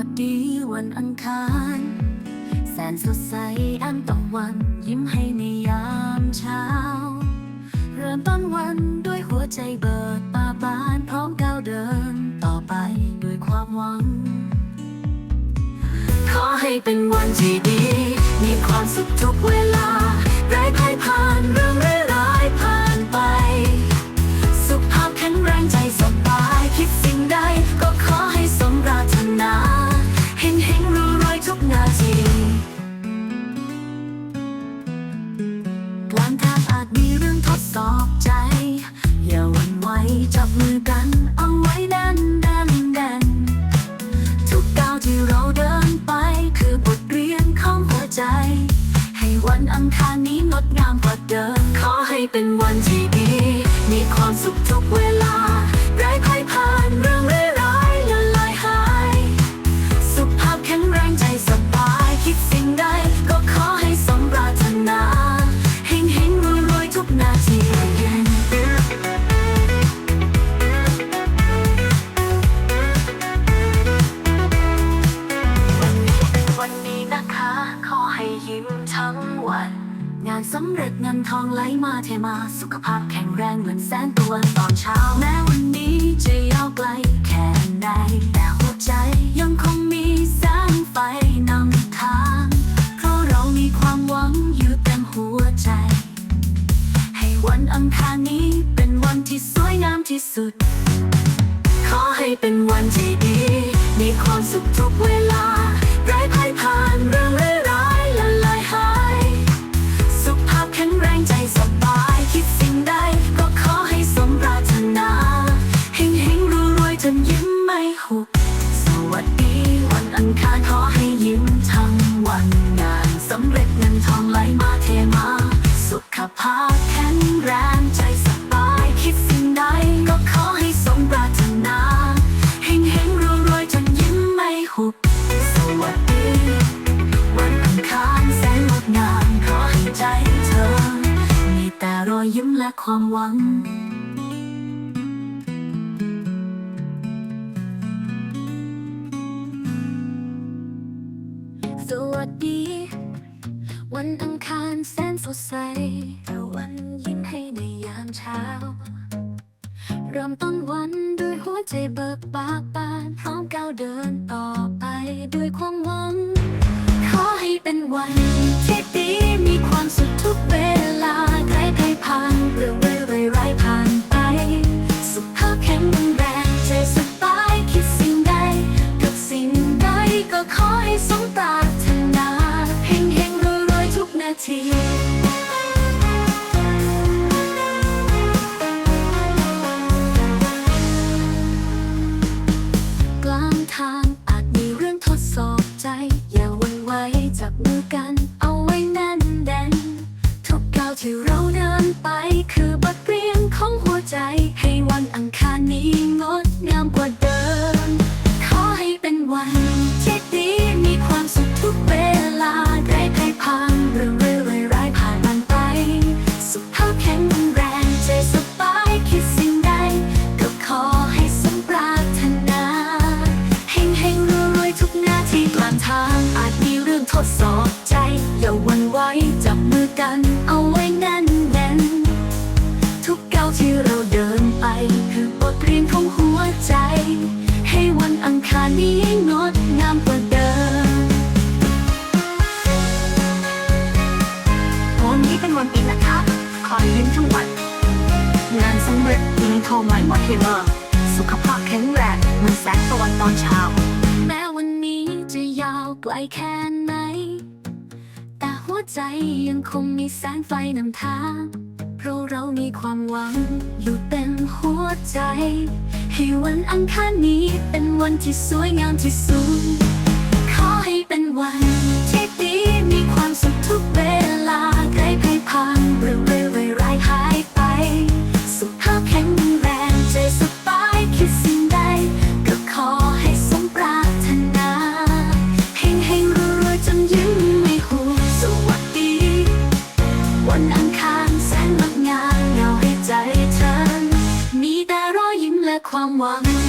วัสดีวันอังคาร แสนสดใสอันตะวัน ยิ้มให้ในยามเช้า เริ่มต้นวันด้วยหัวใจเบิกบาบานพร้อมก้าวเดินต่อไปด้วยความหวัง ขอให้เป็นวันที่ดี มีความสุขทุกเวลาไร้ภัยผ่านเรื่องเร้ มือกันเอาไว้แน่นแน่นแน่นทุกก้าวที่เราเดินไปคือบทเรียนของหัวใจ ให้วันอังคารนี้งดงามกว่าเดิม ขอให้เป็นวันที่ดี มีความสุขทุกเวลา ทองไหลมาเทมา สุขภาพแข็งแรงเหมือนแสงตะวันตอนเช้า แม้วันนี้จะยาวไกลแค่ไหน แต่หัวใจยังคงมีแสงไฟนำทาง เพราะเรามีความหวังอยู่เต็มหัวใจ ให้วันอังคารนี้เป็นวันที่สวยงามที่สุด ขอให้เป็นวันที่ดี มีความสุขทุกเวลา ความหวัง สวัสดี วันอังคารแสนสดใสแต่วันยิ้มให้ในยามเช้า เริ่มต้นวันด้วยหัวใจเบิกบานบานพร้อมก้าวเดินต่อไปด้วยความ ทีกลางทาง ดสอบใจ อย่าหวันไหวจับมือกันเอาไว้แน่นแน่นทุกก้าวที่เราเดินไป คือบทเรียนของหัวใจ ให้วันอังคารนี้งดงามกว่าเดิมวันนี้เป็นวันปีนะคะขอยิ้มทั้งวันงานสำเร็จยิงโทรใหม่หมดเทเมอร์สุขภาพแข็งแรงเหมือนแสงตะวันตอนเช้า แม้วันนี้จะยาวไกลแค่ไหนแต่หัว ใจยังคงมีแสงไฟนำทางเพราะเรามีความหวัง อยู่เต็มหัวใจให้วันอังคารนี้เป็นวันที่สวยงามที่สุด ขอให้เป็นวันที่ดี 狂妄。